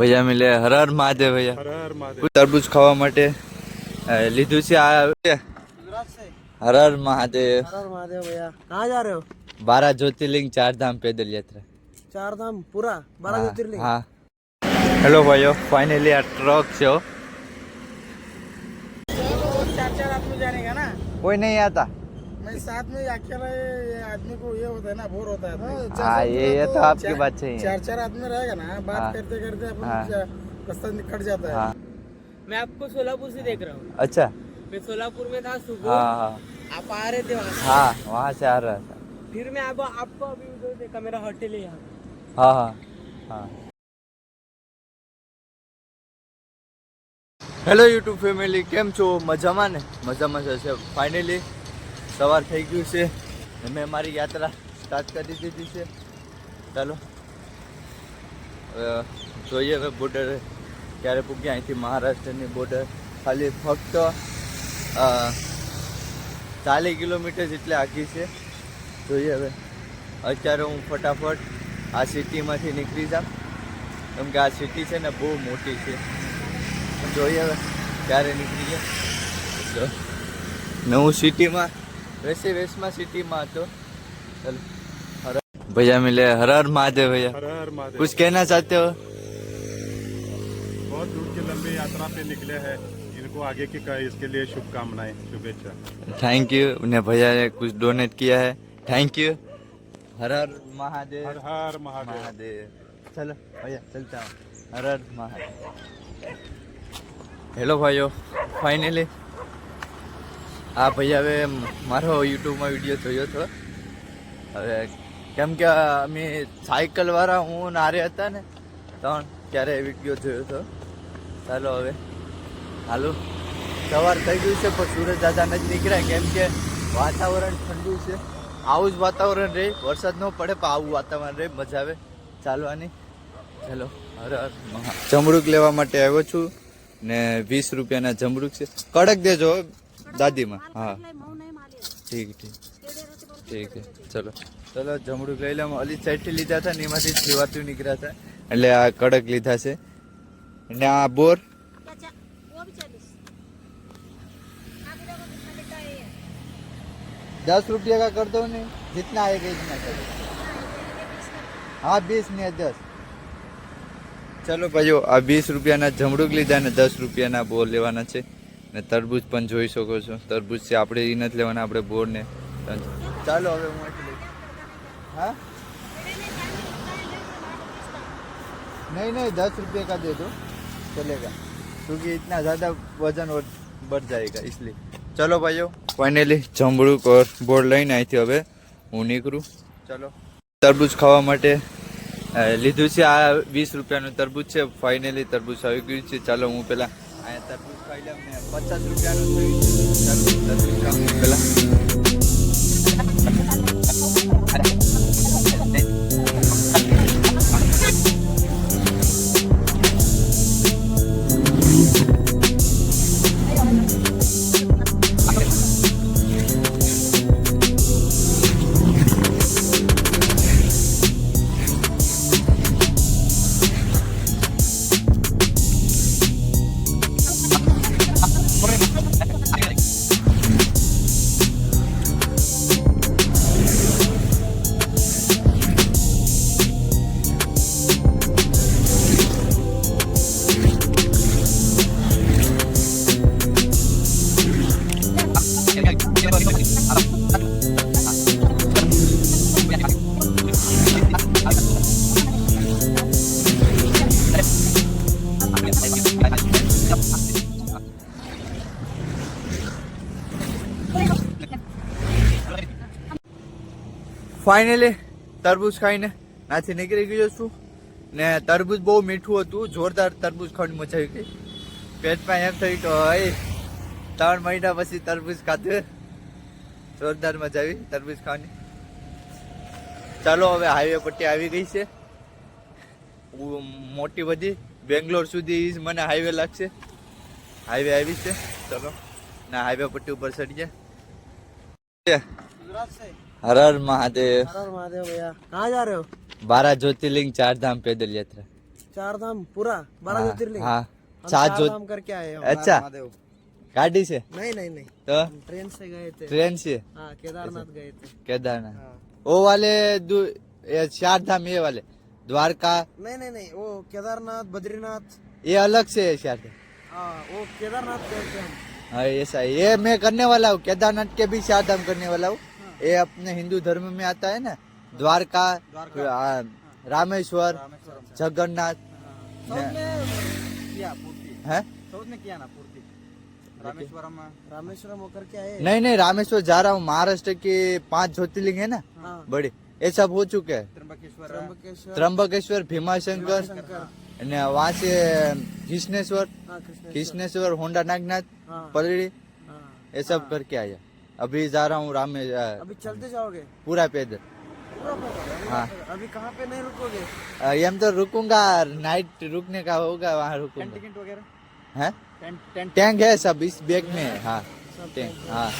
ભૈયા મિલે હર હર મહાદેવ ભૈયા. તરબૂજ ખાવા માટે લીધું છે આ હર હર મહાદેવ. હર જા રહ્યો? બારા જ્યોતિર્લિંગ ચારધામ પેદલ યાત્રા. ચારધામ પૂરા? બારા જ્યોતિર્લિંગ? હા. હેલો ભાઈઓ ફાઇનલી આ ટ્રક છે કોઈ નહીં આતા. मैं साथ में अकेला ये आदमी को ये होता है ना बोर होता है आदमी। हाँ ये ये तो आपकी चार- बात सही है चार चार आदमी रहेगा ना बात हाँ। करते करते अपन हाँ। जा- रास्ता निकट जाता है हाँ मैं आपको सोलापुर से देख रहा हूँ अच्छा मैं सोलापुर में था सुबह हाँ हाँ आप आ रहे थे वहाँ से। हाँ वहाँ से आ रहा था फिर मैं अब आपको अभी उधर देखा मेरा होटल है यहाँ हाँ हाँ हाँ હેલો યુટ્યુબ ફેમિલી કેમ છો મજામાં ને મજામાં જ હશે ફાઇનલી સવાર થઈ ગયું છે. મેં મારી યાત્રા સ્ટાર્ટ કરી દીધી છે. ચાલો. જોઈએ હવે બોર્ડર ક્યારે પૂગ્યા અહીંથી મહારાષ્ટ્રની બોર્ડર ખાલી ફક્ત ચાલીસ કિલોમીટર જેટલી આખી છે. જોઈએ હવે. અત્યારે હું ફટાફટ આ સિટીમાંથી નીકળી જાઉં. કેમ કે આ સિટી છે ને બહુ મોટી છે. જોઈએ હવે ક્યારે નીકળી ગયા નવું સિટીમાં वैसे वेस्मा सिटी में तो चलो भैया मिले हर हर महादेव भैया कुछ कहना चाहते हो बहुत दूर की लंबी यात्रा पे निकले हैं इनको आगे की इसके लिए शुभकामनाएँ शुभेच्छा थैंक यू उन्हें भैया ने कुछ डोनेट किया है थैंक यू हर हर महादेव हर हर महादेव चलो भैया चलता हूँ हर हर महादेव हेलो भाइयों फाइनली આ ભાઈ, હવે મારો યુટ્યુબમાં વીડિયો જોયો હતો હવે કેમ કે અમે સાયકલવાળા હું નારે હતા ને, ત્રણ, ત્યારે વીડિયો જોયો હતો ચાલો હવે. હાલો. સવાર થઈ ગયું છે, પણ સુરત દાદા નથી નીકળ્યા, કેમ કે વાતાવરણ ઠંડુ છે. આવું જ વાતાવરણ રહે, વરસાદ ન પડે, પણ આવું વાતાવરણ રહે, મજા આવે. ચાલવાની. ચાલો, હર હર મહા લેવા માટે આવ્યો છું ને વીસ રૂપિયાના જમરૂક છે. કડક દેજો દાદીમાં હા. ઠીક ઠીક. ઠીક ચલો. ચલો જમડું લઈ લે અલી સાઈડથી લીધા હતા ને એમાંથી જીવાતું નીકળ્યા હતા. એટલે આ કડક લીધા છે. અને આ બોર? દસ રૂપિયા કા કર દો ને જીતના આયેગા ઇતના હા બીસ ને દસ. ચલો ભાઈઓ આ બીસ રૂપિયાના જમડુક લીધા ને દસ રૂપિયાના બોર લેવાના છે. ને તરબૂચ પણ જોઈ શકો છો તરબૂચ છે આપણે એ નથી લેવાના આપણે બોર ને ચાલો હવે હું અહીંથી લઈ હા नहीं नहीं दस रुपये का दे दो चलेगा क्योंकि इतना ज़्यादा वजन और बढ़ जाएगा इसलिए चलो भाइयों फाइनली જમરૂક ઓર બોર્ડ લઈને અહીંથી હવે હું નીકળું ચલો તરબૂચ ખાવા માટે અ, લીધું છે આ વીસ રૂપિયાનું તરબૂચ છે ફાઇનલી તરબૂચ આવી ગયું છે ચાલો હું પેલા અહીંયા તરબૂચ ખાઈ ને પચાસ રૂપિયાનું થયું પેલા ફાઇનલી તરબૂચ ખાઈને નાથી નીકળી ગયો છું. ને તરબૂચ બહુ મીઠું હતું. જોરદાર તરબૂચ ખાવાની મજા આવી ગઈ. પેટમાં એમ થયું કે હઈ, ત્રણ મહિના પછી તરબૂચ ખાધું. જોરદાર મજા આવી તરબૂચ ખાવાની. ચાલો હવે હાઈવે પટ્ટી આવી ગઈ છે. મોટી બધી. બેંગ્લોર સુધી મને હાઈવે લાગશે. હાઈવે આવી છે. ચલો. ના હાઈવે પટ્ટી ઉપર ચડીએ. हर हर महादेव हर हर महादेव भैया कहाँ जा रहे हो बारह ज्योतिर्लिंग चार धाम पैदल यात्रा चार धाम पूरा बारह ज्योतिर्लिंग हाँ सात ज्योतिर्लिंग करके आए अच्छा गाड़ी से नहीं नहीं नहीं तो ट्रेन से गए थे ट्रेन से हाँ केदारनाथ गए थे केदारनाथ वो वाले चार धाम ये वाले द्वारका नहीं नहीं नहीं वो केदारनाथ बद्रीनाथ ये अलग से है शायद वो केदारनाथ गए थे हम हाँ ऐसा ये मैं करने वाला हूँ केदारनाथ के भी शायद हम करने वाला हूँ ये अपने हिंदू धर्म में आता है ना द्वारका हाँ, रामेश्वर जगन्नाथ साउथ में किया पूर्ति है साउथ में किया ना पूर्ति रामेश्वरम रामेश्वरम होकर के आए नहीं नहीं रामेश्वर जा रहा हूँ महाराष्ट्र के पांच ज्योतिर्लिंग है ना हाँ बड़े ये सब हो चुके हैं त्र्यंबकेश्वर त्र्यंबकेश्वर त्र्यंबकेश्वर भीमाशंकर शंकर અને वहाँ से कृष्णेश्वर हाँ कृष्ण कृष्णेश्वर होंडा नागनाथ हाँ पलड़ी अभी जा रहा हूँ रामे अभी चलते जाओगे? पूरा पैदल। पूरा हाँ। अभी कहाँ पे नहीं रुकोगे? ये हम तो रुकूँगा नाइट रुकने का होगा वहाँ रुकूँगा। टिकट वगैरह? है? टेंट टेंट टैंक है सब इस बैग में है हाँ। टैंक हाँ।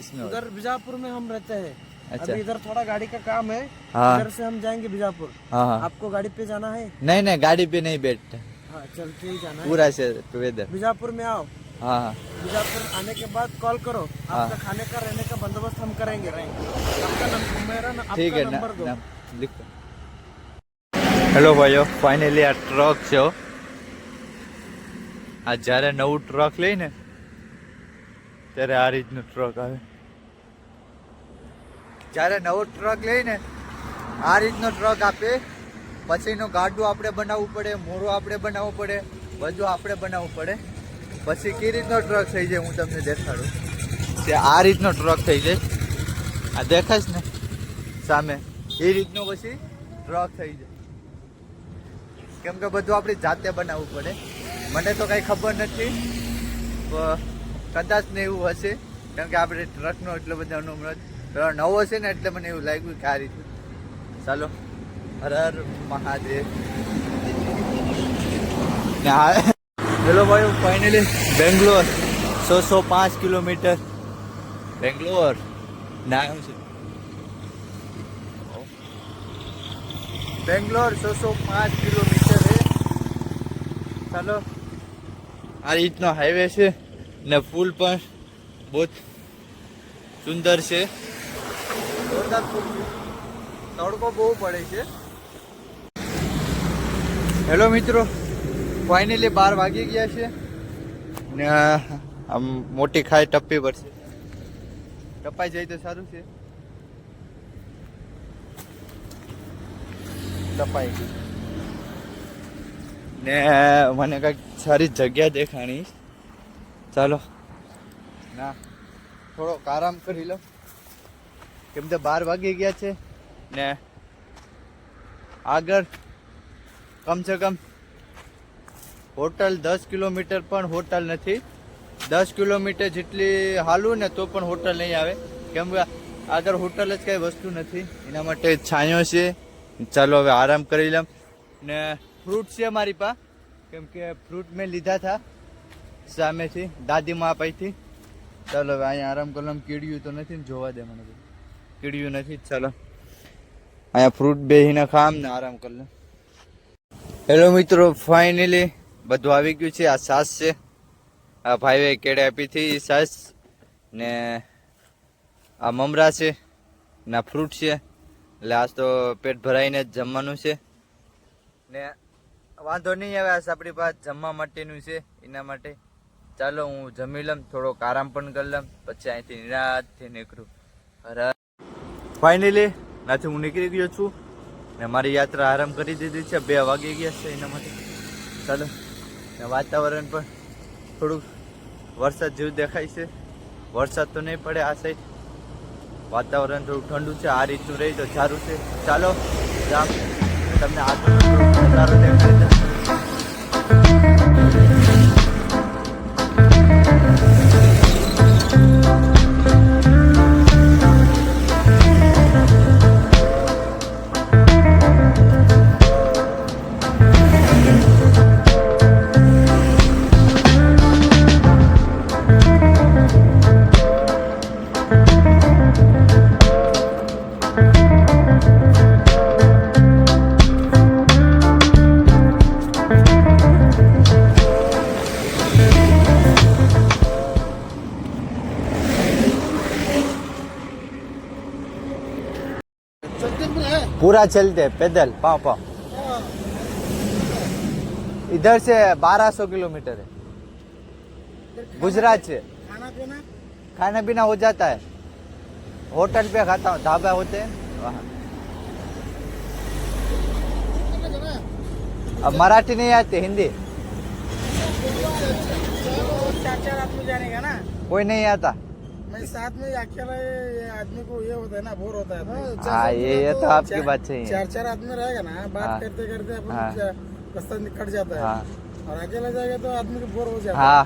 इसमें उधर बीजापुर में हम रहते हैं। अच्छा। अभी इधर थोड़ा गाड़ी का काम है हाँ। इधर से हम जाएँगे बीजापुर। हाँ हाँ। आपको गाड़ी पे जाना है? नहीं नहीं गाड़ी पे नहीं बैठ हाँ चल के ही। जाना पूरा से बीजापुर में आओ। हाँ हाँ बीजापुर आने के बाद कॉल करो हाँ। आपका खाने का रहने का बंदोबस्त हम करेंगे आपका नंबर मेरा न- ठीक है आपका नंबर दो ના લીખો હેલો ભાઈઓ ફાઇનલી આ ટ્રક છે હો. આ જ્યારે નવું ટ્રક લઈને ત્યારે આ રીતનું ટ્રક આવે જ્યારે નવો ટ્રક લઈને આ રીતનો ટ્રક આપે પછીનું ગાડું આપણે બનાવવું પડે મોરો આપણે બનાવવું પડે બધું આપણે બનાવવું પડે પછી કઈ રીતનો ટ્રક થઈ જાય હું તમને દેખાડું? કે આ રીતનો ટ્રક થઈ જાય. આ દેખાશ ને? સામે. એ રીતનો પછી ટ્રક થઈ જાય. કેમ કે બધું આપણી જાતે બનાવવું પડે. મને તો કાંઈ ખબર નથી. કદાચ ને એવું હશે. કેમ કે આપણે ટ્રકનો એટલો બધો અનુભવ નવો છે ને એટલે મને એવું લાગ્યું કે આ રીતનું. ચાલો. હર હર મહાદેવ. હેલો ભાઈ ફાઇનલી બેંગ્લોર સો સો પાંચ કિલોમીટર. બેંગ્લોર? ના આવ્યું છે બેંગ્લોર સો સો પાંચ કિલોમીટર છે. ચાલો. આ રીતનો હાઈવે છે ને પુલ પણ બહુ સુંદર છે. જોરદાર પુલ છે. તડકો બહુ પડે છે. હેલો મિત્રો ફાઇનલી બાર વાગી ગયા છે. ને, આમ મોટી ખાઈ ટપ્પી પડશે ટપાઈ જાય તો સારું છે. ટપાઈ ગઈ. ને, મને કંઈક સારી જગ્યા દેખાણી. ચાલો. ના, થોડોક આરામ કરી લો. કેમ તો બાર વાગી ગયા છે. ને, આગળ, કમસે કમ હોટલ દસ કિલોમીટર પણ હોટલ નથી. દસ કિલોમીટર જેટલી હાલું ને તો પણ હોટલ નહીં આવે. કેમ કે આગળ હોટલ જ કઈ વસ્તુ નથી. એના માટે છાંયો છે. ચાલો હવે આરામ કરી લઉં. ને ફ્રૂટ છે મારી પાસે કેમ કે ફ્રૂટ મેં લીધા હતા સામેથી દાદી માં અપાઈથી ચાલો હવે અહીંયા આરામ કરી લઉં. કીડિયું તો નથી ને જોવા દે મને કીડિયું નથી ચાલો. અહીંયા ફ્રૂટ બેહીને ખામ ને આરામ કરી લઉં. હેલો મિત્રો, ફાઇનલી બધું આવી ગયું છે. આ સાસ છે. આ ભાઈએ કેળે આપી હતી સાસ ને આ મમરા છે ને ફ્રૂટ છે. એટલે આજ તો પેટ ભરાઈને જ જમવાનું છે. ને વાંધો નહીં આવે, આજ આપણી પાસે જમવા માટેનું છે. એના માટે ચાલો હું જમી લઉં, થોડોક આરામ પણ કરી લઉં, પછી અહીંથી નિરાતથી નીકળું. ફાઇનલી નાથી હું નીકળી ગયો છું ને મારી યાત્રા આરામ કરી દીધી છે. બે વાગી ગયા છે એના માટે. ચાલો. ને વાતાવરણ પણ થોડુંક વરસાદ જેવું દેખાય છે. વરસાદ તો નહીં પડે આ સાઈડ વાતાવરણ થોડું ઠંડુ છે, આ રીતનું રહી તો સારું છે. ચાલો તમને આગળ સારું દેખાડી पूरा चलते पैदल पाँव पाँव। इधर से 1200 किलोमीटर है। गुजरात से। खाना पीना खाना पीना हो जाता है। होटल पे खाता हूँ ढाबा होते हैं वहाँ? अब मराठी नहीं आती हिंदी। कोई नहीं आता। साथ में अकेला आदमी को ये होता है ना बोर होता है आदमी। हाँ ये ये तो आपकी चार- बात सही है। चार चार आदमी रहेगा ना हाँ। बात करते करते अपन हाँ। रास्ता निकट जाता है। हाँ। और अकेला जाएगा तो आदमी को बोर हो जाता है। हाँ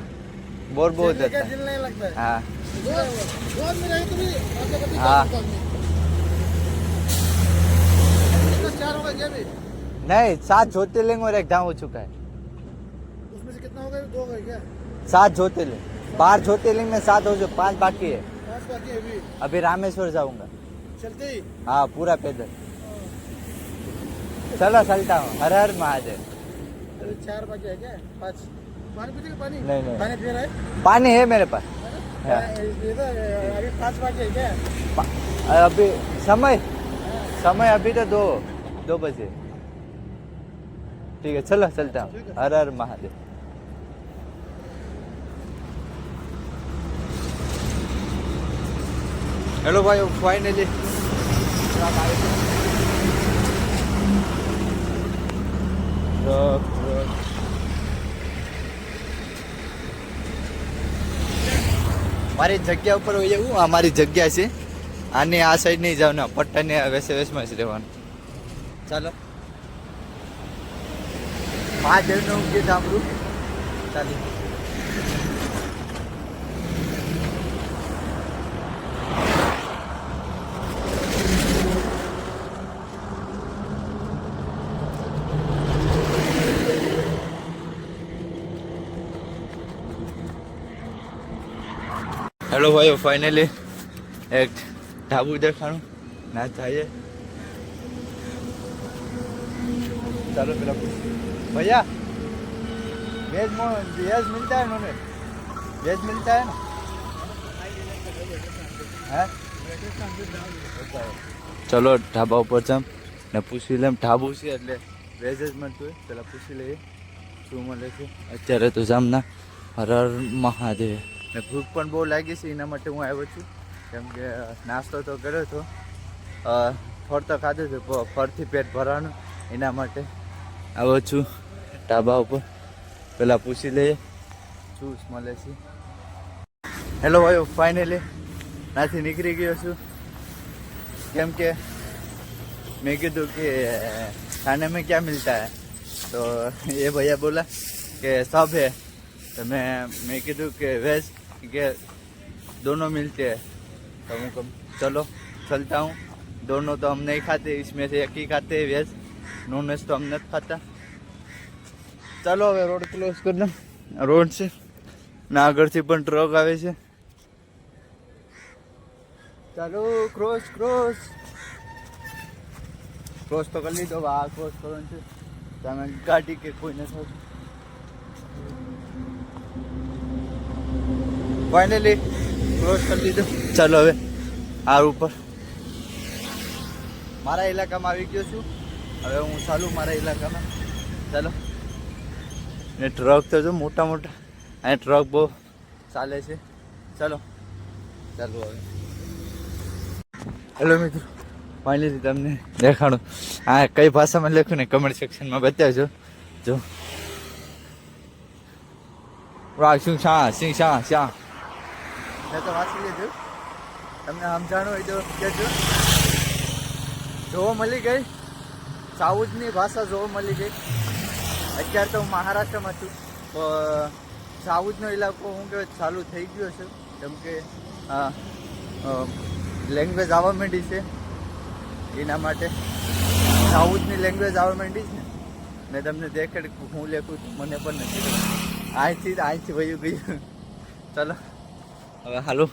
बोर बहुत चलने होता का है। दिल नहीं लगता है। हाँ। दो आदमी रहे तो भी हाँ। चार होगा भी? नहीं सात ज्योतिर्लिंग और एक धाम हो चुका है। उसमें से कितना हो गया दो हो गए क्या? सात ज्योतिर्लिंग बारह ज्योतिर्लिंग में सात हो। जो पाँच बाकी है अभी। अभी रामेश्वर जाऊँगा। चलते ही। हाँ पूरा पैदल। चलो चलता हूँ। हर हर महादेव। अभी चार बाकी है क्या? पाँच। पानी पीते पानी? नहीं, नहीं। पानी पी रहा है? पानी है मेरे पास। हाँ। तो अभी पाँच बाकी है क्या? अभी समय समय अभी तो दो दो बजे। ठीक है चलो चलता हूँ। हर हर महादेव। હેલો ભાઈ ફાઇનલી મારી જગ્યા ઉપર હોય એવું, આ મારી જગ્યા છે. આની આ સાઈડ નહીં જવાનું પટ્ટાની વેસે વેસમાં જ રહેવાનું. ચાલો. મહાદેવનું ગીત સાંભળું. ચાલી. હેલો ભાઈઓ ફાઇનલી એક ઢાબુ દેખાણું ના, થાય ચાલો પેલા ભૈયા વેજ વેજ મિલતા હે નોને વેજ મિલતા હે ને? ચલો ઢાબા ઉપર જામ ને પૂછી લેમ. ઢાબુ છે એટલે વેજ જ મળતું હોય. પેલા પૂછી લઈએ. શું મળે છે? અત્યારે તો જામ ના હર મહાદેવ. ને ભૂખ પણ બહુ લાગી છે, એના માટે હું આવ્યો છું. કેમ કે નાસ્તો તો કર્યો હતો. ફળ તો ખાધું હતું ફરથી પેટ ભરવાનું, એના માટે આવ્યો છું ઢાબા ઉપર. પહેલાં પૂછી લઈએ. શું મળે છે. હેલો ભાઈઓ ફાઇનલી નાથી નીકળી ગયો છું. કેમ કે, મેં કીધું કે, ખાને મેં ક્યાં મિલતા? હે તો એ ભૈયા બોલા કે સબ હે તો મેં મેં કીધું કે, વેજ કે दोनों मिलते हैं तो હું कम चलो चलता हूँ दोनों तो हम नहीं खाते इसमें से एक ही खाते हैं वेज नॉन वेज तो हम नहीं खाता ચાલો હવે રોડ ક્લોઝ કરી દઉં રોડ છે ના આગળથી પણ ટ્રક આવે છે ચાલો ક્રોસ ક્રોસ ક્રોસ તો કરી લીધો હવે આ ક્રોસ કરવાનું છે તમે ગાડી કે કોઈ નથી ફાઇનલી ક્લોઝ કરી દીધો. ચાલો હવે આર ઉપર. મારા ઇલાકામાં આવી ગયો છું. હવે હું ચાલું મારા ઇલાકામાં. ચાલો. ને ટ્રક તો જો મોટા મોટા. અને ટ્રક બહુ ચાલે છે. ચાલો. ચાલો હવે. હેલો મિત્રો. ફાઇનલી તમને દેખાડું. હા, કઈ ભાષામાં લખ્યું ને કમેન્ટ સેક્શનમાં બતાવજો. જો. રાગ શું શા સિંહ શા શા મેં તો વાંચી લીધું તમને સમજાણું હોય તો કહેજો. જોવા મળી ગઈ. સાઉથની ભાષા જોવા મળી ગઈ. અત્યારે તો હું મહારાષ્ટ્રમાં છું. તો સાઉથનો ઇલાકો હું કે ચાલુ થઈ ગયો છે. કેમ કે લેંગ્વેજ આવવા માંડી છે. એના માટે સાઉથની લેંગ્વેજ આવવા માંડી છે મેં તમને દેખાડ હું લેખું મને પણ નથી. અહીંથી અહીંથી વયું ગયું. ચાલો. હવે હાલો.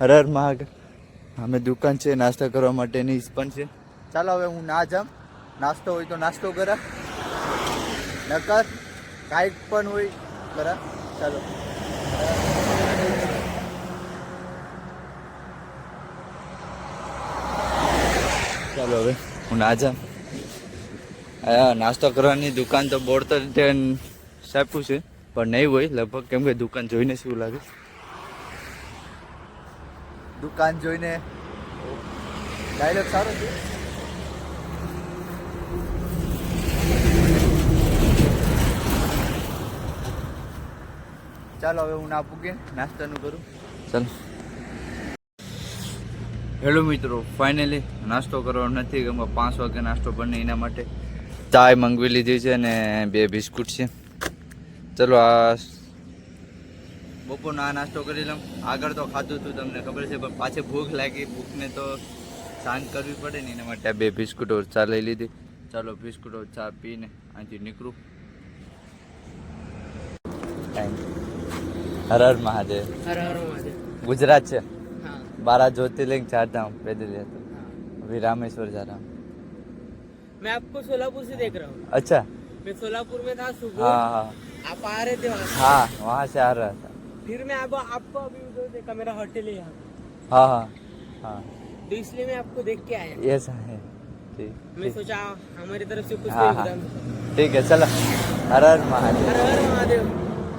હરર માગ. અમે દુકાન છે, નાસ્તા કરવા માટેની પણ છે. ચાલો હવે હું ના જામ નાસ્તો હોય તો નાસ્તો કરા. નકર કાંઈક પણ હોય કરા. ચાલો. ચાલો હવે હું ના જામ નાસ્તો કરવાની દુકાન તો બોર્ડ તો સાપ્યું છે, પણ નહીં હોય. લગભગ કેમ કે દુકાન જોઈને શું લાગે. દુકાન જોઈને. ડાયલોગ સારો છે. ચાલો હવે હું ના પૂગે નાસ્તાનું કરું. ચાલો. હેલો મિત્રો, ફાઇનલી નાસ્તો કરવાનો નથી ગમે પાંચ વાગે નાસ્તો બને એના માટે. ચાય મંગવી લીધી છે અને બે બિસ્કુટ છે. ચલો આ બપોરનો આ નાસ્તો કરી લઉં આગળ તો ખાધું હતું તમને ખબર છે પણ પાછી ભૂખ લાગી ભૂખને તો શાંત કરવી પડે ને એના માટે આ બે બિસ્કુટો ચા લઈ લીધી ચાલો બિસ્કુટો ચા પીને અહીંથી નીકળું થેન્ક હર હર મહાદેવ हर हर महादेव ગુજરાત છે हाँ बारह ज्योतिर्लिंग चार धाम पैदल जाता हूँ हाँ। अभी रामेश्वर जा रहा हूँ मैं आपको सोलापुर से देख रहा हूँ अच्छा मैं सोलापुर में था सुबह हाँ हाँ आप आ रहे थे वहाँ से। हाँ वहाँ से आ रहा था फिर मैं अब आपको अभी उधर देखा मेरा होटल है यहाँ हाँ हाँ हाँ तो इसलिए मैं आपको देख के आया ऐसा है ठीक मैं ठीक सोचा हमारी तरफ से कुछ तो हाँ हाँ योगदान ठीक है चलो हर हर महादेव हर हर महादेव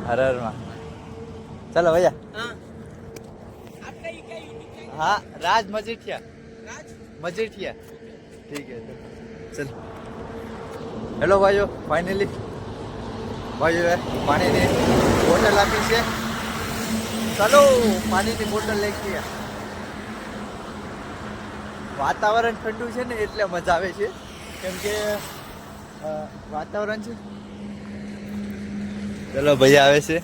हर हर महादेव चलो भैया हाँ आपका ये क्या यूट्यूब चैनल हाँ राज मजीठिया राज मजीठिया ठीक है चल હેલો ભાઈઓ ફાઇનલી ભાઈઓ પાણીની બોટલ આપી છે ચલો પાણીની બોટલ લઈ ગયા. વાતાવરણ ઠંડુ છે ને એટલે મજા આવે છે. કેમ કે વાતાવરણ છે. ચલો ભાઈ આવે છે.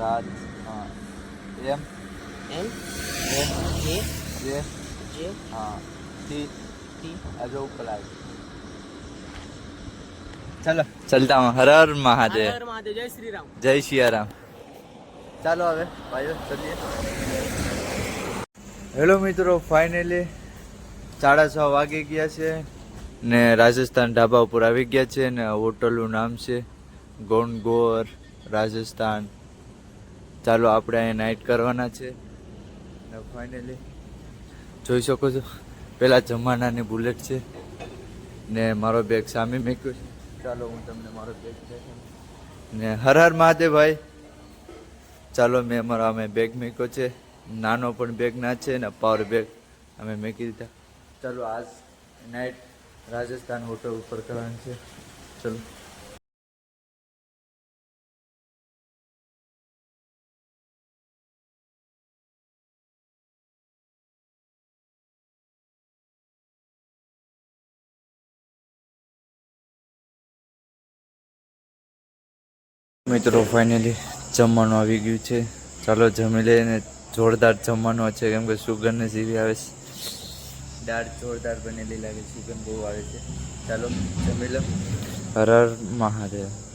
રાજ હા. એમ? એમ? એમ? જે જે હા. ટી? ટી? આ જો ઉપર ચાલો. ચલતા હર હર મહાદેવ. હર મહાદેવ જય શ્રી રામ જય શ્રી રામ ચાલો હવે ભાઈઓ ચલીએ. હેલો મિત્રો ફાઇનલી સાડા છ વાગી ગયા છે ને રાજસ્થાન ઢાબા ઉપર આવી ગયા છે ને હોટલનું નામ છે ગોનગોર રાજસ્થાન. ચાલો આપણે અહીંયા નાઇટ કરવાના છે. ને ફાઇનલી જોઈ શકો છો પહેલાં જમાનાની બુલેટ છે ને મારો બેગ સામે મેક્યો છે. ચાલો, હું તમને મારો બેગ ને હર હર મહાદેવ ભાઈ ચાલો, મેં અમારો, અમે બેગ મૂક્યો છે. નાનો પણ બેગ ના છે ને પાવર બેગ અમે મૂકી દીધા. ચાલો, આજ નાઇટ રાજસ્થાન હોટલ ઉપર કરવાનું છે. ચલો. મિત્રો ફાઇનલી જમવાનું આવી ગયું છે. ચાલો જમી લઈને જોરદાર જમવાનું છે. કેમ કે સુગંધ જેવી આવે છે. દાળ જોરદાર બનેલી લાગે સુગંધ બહુ આવે છે. ચાલો જમી લો. હર હર મહાદેવ.